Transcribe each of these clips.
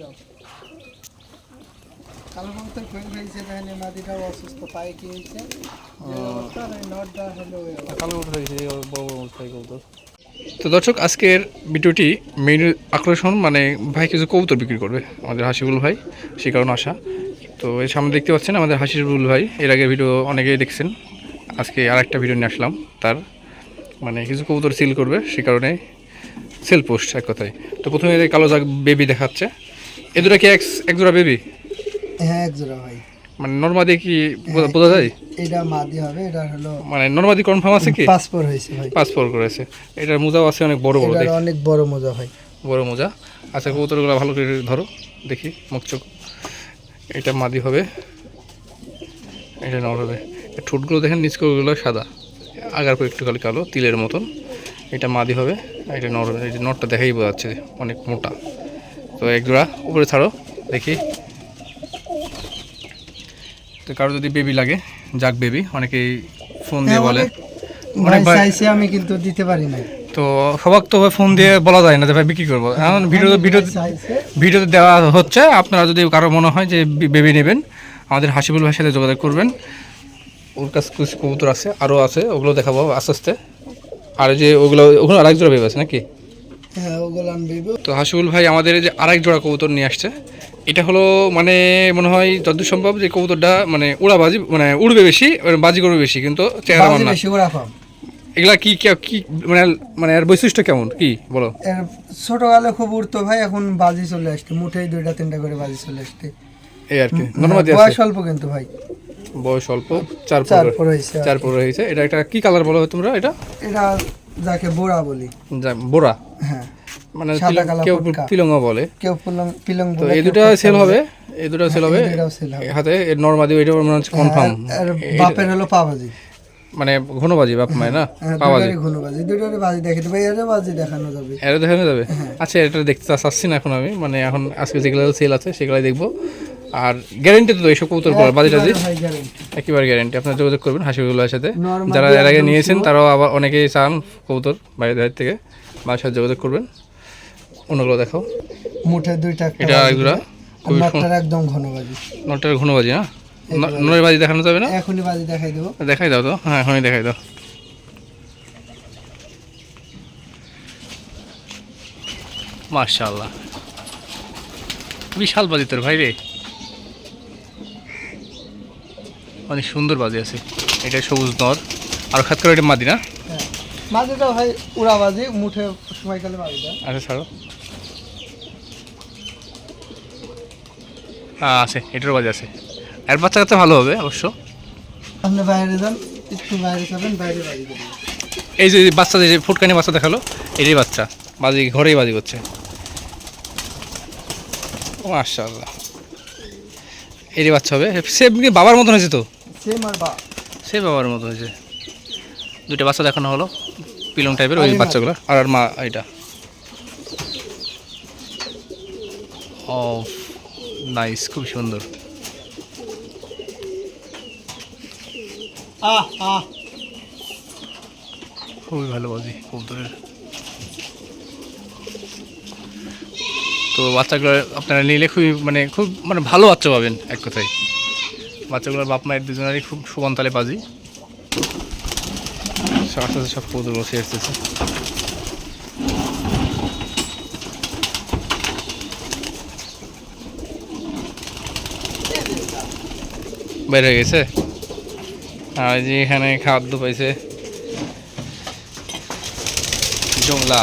যাও। কালো কবুতর ফেল হয়েছে দেখেন মাদিটাও অসুস্থ পায়ে কি হয়েছে? যে অবস্থা আর এই নটটা হলো কালো কবুতর হয়েছে বড় বড় অবস্থায় কবুতর। তো দর্শক আজকের ভিডিওটি মেইন আকর্ষণ মানে ভাই কিছু কবুতর বিক্রি করবে আমাদের হাসিবুল ভাই সে কারণে আসা তো এর সামনে দেখতে পাচ্ছেন আমাদের হাসিবুল ভাই এর আগে ভিডিও অনেকেই দেখছেন আজকে আর একটা ভিডিও নিয়ে আসলাম তার মানে কিছু কবুতর সিল করবে সে কারণে সেল পোস্ট এক কথায়। তো প্রথমে এই কালো জাগ বেবি দেখাচ্ছে। এ দুটা কি এক এক জোড়া বেবি হ্যাঁ এক জোড়া ভাই। মানে নর্মাদি কি বোঝা- বোঝা যায়? এটা মাদি হবে এটা হলো মানে নর্মাদি কনফার্ম আছে কি? পাসপোর্ট হয়েছে ভাই। পাসপোর্ট করেছে। এটার মোজাও আছে অনেক বড় বড় অনেক বড় মজা ভাই। বড় মোজা। আচ্ছা কবুতরগুলো ভালো করে ধরো দেখি মুখ চোখ। এটা মাদি হবে। এটা নর হবে। ঠোঁটগুলো দেখেন নিচগুলো সাদা। আগার পর একটু খালি কালো তিলের মতন। এটা মাদি হবে এটা নর এই যে নরটা দেখাই বোঝা যাচ্ছে অনেক মোটা। তো এক জোড়া উপরে ছাড়ো দেখি। তো কারও যদি বেবি লাগে যাক বেবি অনেকেই ফোন দিয়ে হ্যাঁ, বলে। অনেক চাইছে আমি কিন্তু দিতে পারি না তো সবাক তো ফোন দিয়ে বলা যায় না যে ভাই বিক্রি করব। এখন ভিডিও ভিডিও ভিডিওতে দেওয়া হচ্ছে আপনারা যদি কারও মনে হয় যে বেবি নেবেন আমাদের হাসিবুল ভাইয়ের সাথে যোগাযোগ করবেন। ওর কাছে কিছু কবুতর আছে আরও আছে ওগুলো দেখাবো আস্তে আস্তে। আর যে ওগুলো ওগুলো আরেক জোড়া বেবি আছে নাকি? তো হাসিবুল ভাই আমাদের যে আরেক জোড়া কবুতর নিয়ে আসছে এটা হলো মানে মনে হয় যতদূর সম্ভব যে কবুতরটা মানে উড়াবাজি মানে উড়বে বেশি বাজি করবে বেশি কিন্তু চেহারা না এগুলা কি কি- মানে মানে এর বৈশিষ্ট্য কেমন? কি বলো। ছোটকালে খুব উঠতো ভাই এখন বাজি চলে আসছে মুঠেই দুইটা তিনটা করে বাজি চলে আসছে। এই আর কি আছে বয়স অল্প কিন্তু ভাই। বয়স অল্প চার পর চার পর হয়েছে। এটা একটা কি কালার বলো তোমরা এটা? এটা যাকে বোড়া বলি। যা বোরা। হ্যাঁ। মানে কেউ। পিলঙ্গ বলে। কেউ পিলং তো এই দুটো সেল হবে। এই দুটো সেল হবে। হাতে নর্মাদি ওইটা মনে হচ্ছে কনফার্ম হ্যাঁ, বাপের হলো পাবাজি মানে ঘনবাজি বাপ মায় না? হ্যাঁ পাওয়া যায় ঘন বাজি দুটারই বাজি দেখে দেবে এর বাজি দেখানো যাবে। এর দেখানো যাবে? হ্যাঁ। আচ্ছা এটা দেখতে চাচ্ছি না এখন আমি। মানে এখন আজকে যেগুলো সেল আছে সেগুলাই দেখব। আর গ্যারেন্টি তো এইসব কবুতর পড়া বাজি টাজি একেবারে গ্যারেন্টি আপনারা যোগাযোগ করবেন হাসিবুল্লাহের সাথে। যারা এর আগে নিয়েছেন। তারাও আবার অনেকেই চান কবুতর বাইরে থেকে। সাথে যোগাযোগ করবেন। অন্যগুলো দেখাও। মুঠে দুইটা এটা খুবই নটটার একদম ঘন বাজি। নটার ঘনবাজি না? নয়ের বাজি দেখানো যাবে না? এখনই বাজি দেখাই দেবো। দেখাই দাও তো। হ্যাঁ এখনই দেখাই দাও। মার্শাল্লাহ বিশাল বাজি তোর ভাই রে। অনেক সুন্দর বাজি আছে। এটা সবুজ নর। আর খাত করে এটা মাদি না? বাজিটা ভাই উড়া বাজি মুঠে সময়কালে বাজিটা আচ্ছা ছাড়ো। হ্যাঁ আছে এটারও বাজি আছে। এর বাচ্চা কাচ্চা ভালো হবে অবশ্য। আপনি বাইরে যান একটু বাইরে যাবেন বাইরে বাজি এই যে বাচ্চা যে ফুটকানি বাচ্চা দেখাল এটাই বাচ্চা। বাজি ঘরেই বাজি করছে। মাশাআল্লাহ। এরই বাচ্চা হবে। সে বাবার মতন হয়েছে তো? সেম আর বা সে বাবার মতো হয়েছে। দুটো বাচ্চা দেখানো হলো পিলং টাইপের ওই বাচ্চাগুলো আর আর মা এটা। ও নাইস খুব সুন্দর। খুবই ভালো বাজি কবুতরের। তো বাচ্চাগুলো আপনারা নিলে খুবই মানে খুব মানে ভালো বাচ্চা পাবেন এক কথায়। বাচ্চাগুলোর বাপ মায়ের দুজনেরই খুব সমান তালে বাজি। আস্তে আস্তে সব কবুতরগুলো সে আসতেছে। বের হয়ে গেছে? আর যে এখানে খাদ্য পাইছে। জংলা।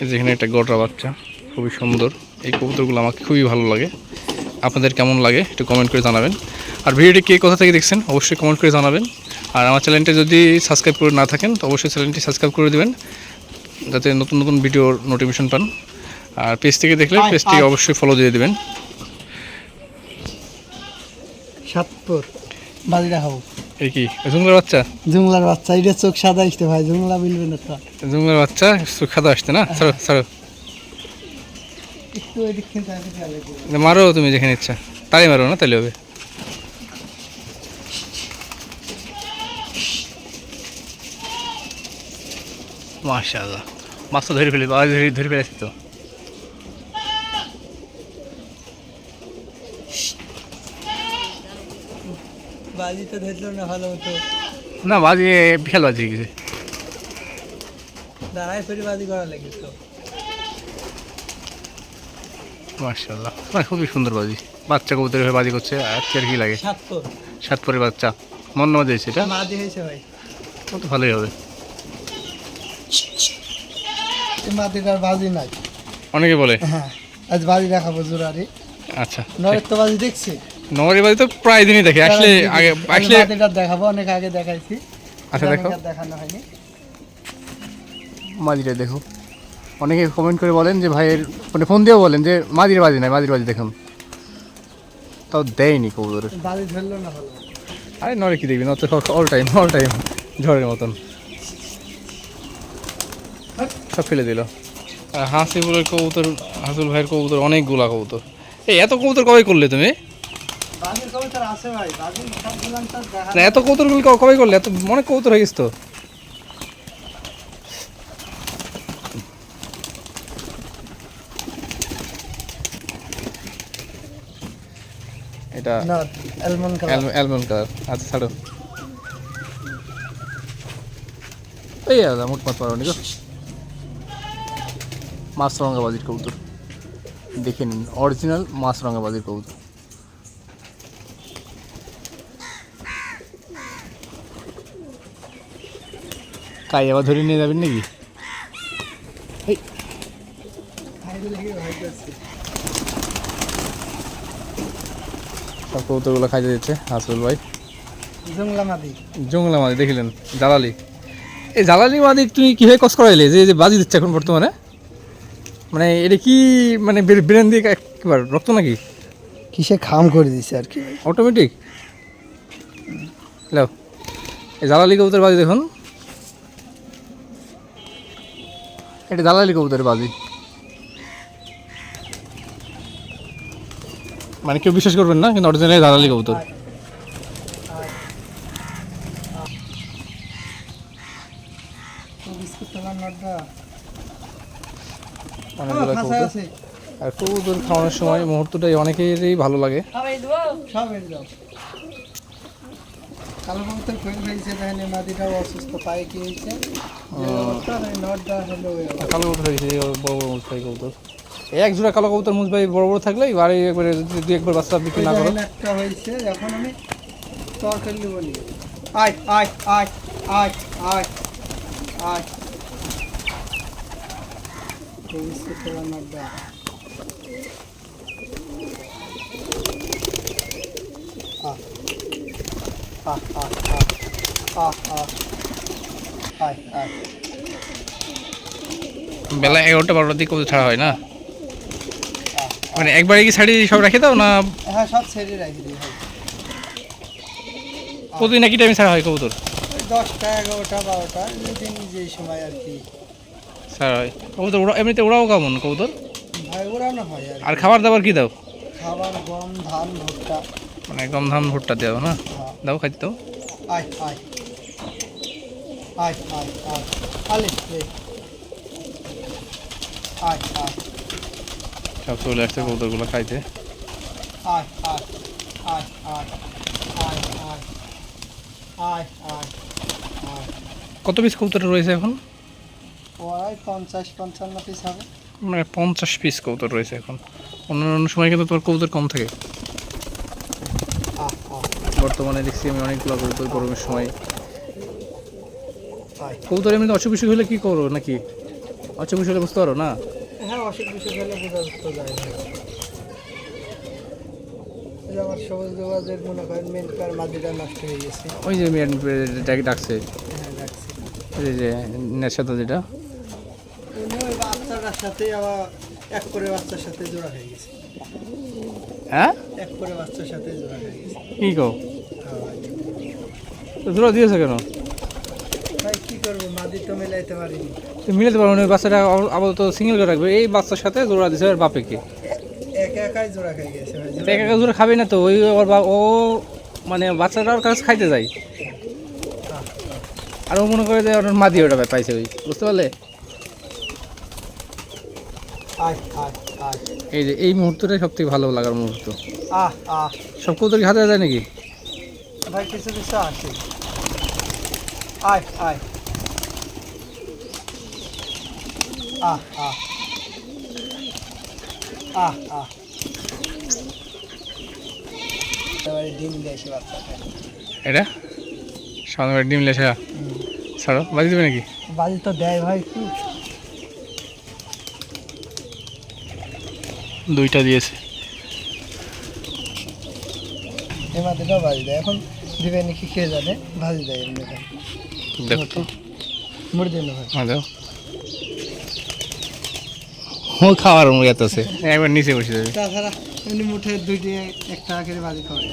এই যে এখানে একটা গটরা বাচ্চা, খুবই সুন্দর। এই কবুতরগুলো আমাকে খুবই ভালো লাগে। আপনাদের কেমন লাগে একটু কমেন্ট করে জানাবেন। আর ভিডিওটি কে কোথা থেকে দেখছেন অবশ্যই কমেন্ট করে জানাবেন। আর আমার চ্যানেলটি যদি সাবস্ক্রাইব করে না থাকেন তো অবশ্যই চ্যানেলটি সাবস্ক্রাইব করে দেবেন যাতে নতুন নতুন ভিডিওর নোটিফিকেশন পান। আর পেজ থেকে দেখলে পেজটি অবশ্যই ফলো দিয়ে দেবেন। সাতপুর এই কি? জুমলার বাচ্চা? জুমলার বাচ্চা এটা চোখ সাদা আসতে ভাই জুমলা মিলবে না বাচ্চা সুখাদা আসতে না? ছাড়ো ছাড়ো একটু এদিক থেকে আগে খেয়াল রাখবে। মারো তুমি যেখানে ইচ্ছা। তাই মারো না তাহলে হবে। মাশাআল্লাহ। মাছ তো ধরে ফেলে বাবা ধরে ধরে ফেলেছি তো। বাজি তো ধরলো না ভালো না বাজি বিশাল বাজি গেছে। দাঁড়ায় ফেরি বাজি করা লাগে তো মাশাআল্লাহ। মানে খুবই সুন্দর বাজি। বাচ্চা কবুতর হয়ে বাজি করছে আর কি আর কি লাগে? সাতপুর। সাত পরে বাচ্চা। মন নামা দিয়েছে এটা? হয়েছে ভাই। তো ভালোই হবে। মাদিটার বাজি নাই। অনেকে বলে। হ্যাঁ আজ বাজি দেখাবো জোরারি। আচ্ছা নরের তো বাজি দেখছি। নগরের বাজি তো প্রায় দিনই দেখে। আসলে আগে আসলে মাদিটা দেখাবো অনেক আগে দেখাইছি। আচ্ছা দেখো। দেখানো হয়নি। মাদিটা দেখো। অনেকে কমেন্ট করে বলেন যে ভাইয়ের মানে ফোন দিয়েও বলেন যে মাদির বাজি নাই মাদির বাজি দেখুন। তাও দেয়নি কবুতর। বাজি ধরলো না ভালো? আরে নরে কি দেখবি নত অল টাইম অল টাইম ঝড়ের মতন। সব ফেলে দিল। আর হাসিবুলের কবুতর হাসুল ভাইয়ের কবুতর অনেকগুলা কবুতর। এই এত কবুতর কবে করলে তুমি? বাজির কবিতার আছে ভাই বাজি সব দিলাম তার দেখা না এত কবুতরগুলো কবে করলে? এত অনেক কবুতর হয়ে গেছে তো। এটা অ্যালমন্ড কালার অ্যালমন্ড কালার আচ্ছা ছাড়ো। এই দাদা মোট মাছ পারো নিকো মাছ রঙাবাজির কবুতর। দেখে নিন অরিজিনাল মাছ রঙাবাজির কবুতর। কাই আবার ধরে নিয়ে যাবেন নাকি? হাইরে লেগে ভাই করছে সব কবুতরগুলো খাইতে দিচ্ছে আসল ভাই। জংলা মাদি। জঙ্গলা মাদি দেখিলেন জালালি। এই জালালি মাদি তুমি কীভাবে কস করাইলে? যে যে বাজি দিচ্ছে এখন বর্তমানে। মানে এটা কি মানে ব্রেন দিয়ে একবার রক্ত নাকি? কিসে খাম করে দিছে আর কি? অটোমেটিক হ্যালো এই জালালি কবুতর বাজি দেখুন। এটা জালালি কবুতরের বাজি। মানে কেউ বিশ্বাস করবেন না কিন্তু অরিজিনালি দালালি কবুতর। আর কবুতর খাওয়ানোর সময় মুহূর্তটাই অনেকেরই ভালো লাগে। কালো কবুতর অসুস্থ পায়ে কি হয়েছে? কালো কবুতর বড় বড় কবুতর। এক জোড়া কালো কবুতর মুজবাই বড় বড় থাকলে বাড়ি একবারে যদি দুই একবার বাচ্চা বিক্রি না করো। একটা হয়েছে এখন আমি তরকারি বলি আয় আয় আয় আয় আয় আয়। আহ আহ আহ আহ আহ আহ আয় আয়। বেলা এগারোটা বারোটার দিকে ছাড়া হয় না? মানে একবারে কি শাড়ি সব রেখে দাও না? হ্যাঁ সব ছেড়ে রাখি দিই ভাই। প্রতিদিন একই টাইমে ছাড়া হয় কবুতর? ওই দশটা এগারোটা বারোটা যেদিন যে সময় আর কি। ছাড়া হয়। কবুতর ওরা এমনিতে ওরাও কেমন কবুতর? ভাই ওড়ানো হয় আর খাবার দাবার কি দাও? খাবার গম ধান ভুট্টা। মানে গম ধান ভুট্টা দেওয়া না? হ্যাঁ। দাও খাইতে দাও। আয় আয়। আয় আয় আয়। আলে আয় আয়। সব চলে আসছে কবুতরগুলো খাইতে। কত পিস কবুতর রয়েছে এখন? পঞ্চাশ পঞ্চান্ন পিস হবে। মানে পঞ্চাশ পিস কবুতর রয়েছে এখন। অন্য অন্য সময় কিন্তু তোমার কবুতর কম থাকে। বর্তমানে দেখছি আমি অনেকগুলো কবুতর গরমের সময়। কবুতর এমনি অসুবিধা হলে কি করো নাকি? অসুবিধা হলে বুঝতে পারো না? হ্যাঁ অসুখ বিসুখ হলে যায়? না আমার সবুজ যোগাযোগ মনে করেন মেন কার মাদিটা নষ্ট হয়ে গেছে। ওই যে যাকে ডাকছে? হ্যাঁ এই যে যেটা। বাচ্চাটার সাথে আবার এক করে বাচ্চার সাথে জোড়া হয়ে গেছে। হ্যাঁ? এক করে বাচ্চার সাথে জোড়া হয়ে গেছে। কি কো। জোড়া দিয়েছে কেন? করব মাদি তো মেলাইতে পারিনি। তুমি মিলাতে পারো না ওই বাচ্চাটা আপাতত সিঙ্গেল করে রাখবে। এই বাচ্চার সাথে জোড়া দিছে বাপেকে। একা একাই জোড়া গেছে একা একা জোড়া খাবে না তো ওই ওর ও মানে বাচ্চাটা ওর কাছে খাইতে যায়। আর ও মনে করে যে ওর মাদি ওটা পাইছে ওই বুঝতে পারলে? এই যে এই মুহূর্তটাই সব থেকে ভালো লাগার মুহূর্ত। সব কবুতর কি হাতে যায় নাকি? ভাই কিছু কিছু আসে আয় আয়। আহ আহ আহ আহ এবারে ডিম সে বাচ্চাটা এটা? সামনে ডিম লেসা। ছাড়ো বাজি দেবে নাকি? বাজি তো দেয় ভাই কি দুইটা দিয়েছে। এমাদেরও বাজি দেয়। এখন দিবে নাকি খেয়ে যাবে ভাজি দেয় এমনি দেখো। তো মুড়ি দিন ভাই। হ্যাঁ দাও ও খাওয়ার মজা আছে। একবার নিচে বসে যাবে। তাছাড়া এমনি মুঠে দুইটি এক টাকা করে বাজি করে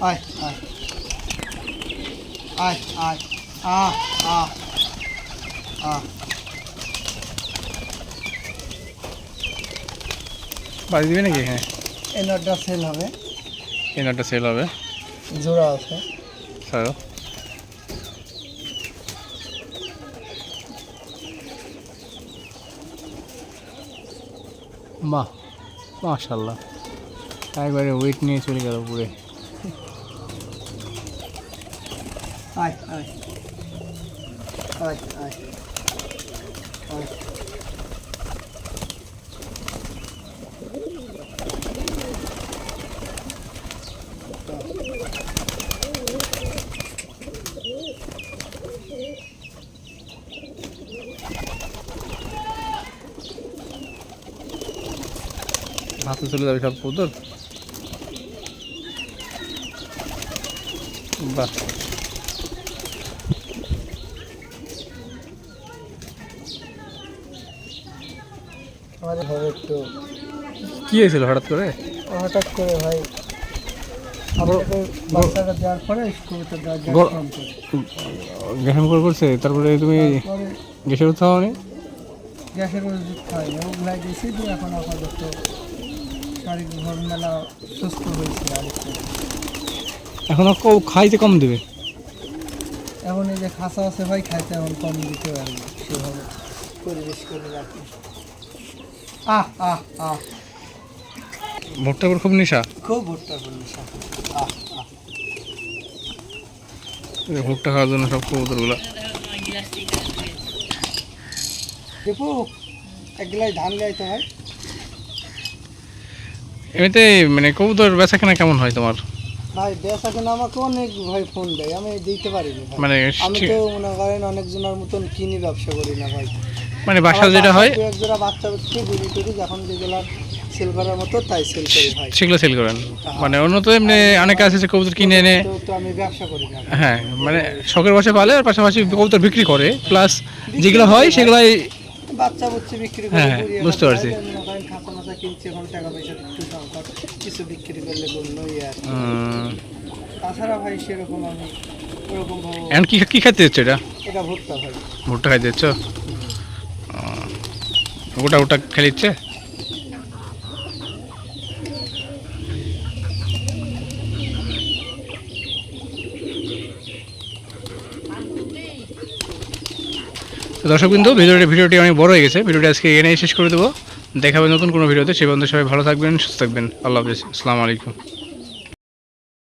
আয় আয়। আয় আয়। আহ আহ। আহ। বাজি দিবে নাকি? হ্যাঁ। এই নটটা সেল হবে। এই নটা সেল হবে। জোড়া আছে। ছাড়ো। বাহ মাশাল্লাহ। একবারে ওয়েট নিয়ে চলে গেল পুরে। আয় আয়। আয় আয়। আয়। হাতে চলে যাবে সব পুতুল। বাহ। আমাদের হবে একটু। কি হয়েছিল হঠাৎ করে? হঠাৎ করে ভাই আপনাকে বাচ্চাটা দেওয়ার পরে কবিতা দেওয়ার জন্য গো- ফোন করি। গ্যাসাম করে করছে তারপরে তুমি গ্যাসের উৎসাহ গ্যাসের ওষুধ খাই ওগুলাই দিয়েছি এখন আপাতত মেলা সুস্থ হয়েছে আর এখন খাইতে কম দেবে? এখন এই যে খাসা আছে ভাই খাইতে এখন কম দিতে পারবে সেভাবে। পরিবেশ করে রাখি। আহ আহ আহ। ভুট্টা করে খুব নেশা? খুব ভুট্টা করলি আহ আহ। ভুট্টা খাওয়ার জন্য সব কবুতরগুলো। দেখো এক গ্লাস ধান গাইতে হয়। এমনিতে মানে কবুতর বেচা কেনা কেমন হয় তোমার? ভাই বেসা কেন আমাকে অনেক ভাই ফোন দেয় আমি দিতে পারি না মানে আমি তো মনে করেন অনেকজনের মতন কিনি ব্যবসা করি না ভাই। মানে বাসা যেটা হয়? এক জোড়া বাচ্চা হচ্ছে বিড়ি টুড়ি যখন যেগুলো সেল করার মতো তাই সেল করি ভাই। সেগুলো সেল করেন? মানে অন্য তো এমনি অনেকে আছে যে কবুতর কিনে এনে তো আমি ব্যবসা করি না হ্যাঁ মানে শখের বসে পালে আর পাশাপাশি কবুতর বিক্রি করে। প্লাস যেগুলো হয় সেগুলাই বাচ্চা বুচ্চা বিক্রি করে হ্যাঁ, বুঝতে পারছি। টাকা পয়সা কিছু বিক্রি করলে আর তাছাড়া ভাই সেরকম আমি ওরকম এখন কি কি খাইতে হচ্ছে এটা? এটা ভুট্টা ভাই। ভুট্টা খাইতে হচ্ছে ওটা খেলে দর্শক বিন্দু ভিডিওটি ভিডিওটি অনেক বড় হয়ে গেছে। ভিডিওটি আজকে এনে শেষ করে দেবো। দেখাবে নতুন কোনো ভিডিওতে। সেই বন্ধু সবাই ভালো থাকবেন, সুস্থ থাকবেন। আল্লাহ হাফিজ। আসসালামু আলাইকুম।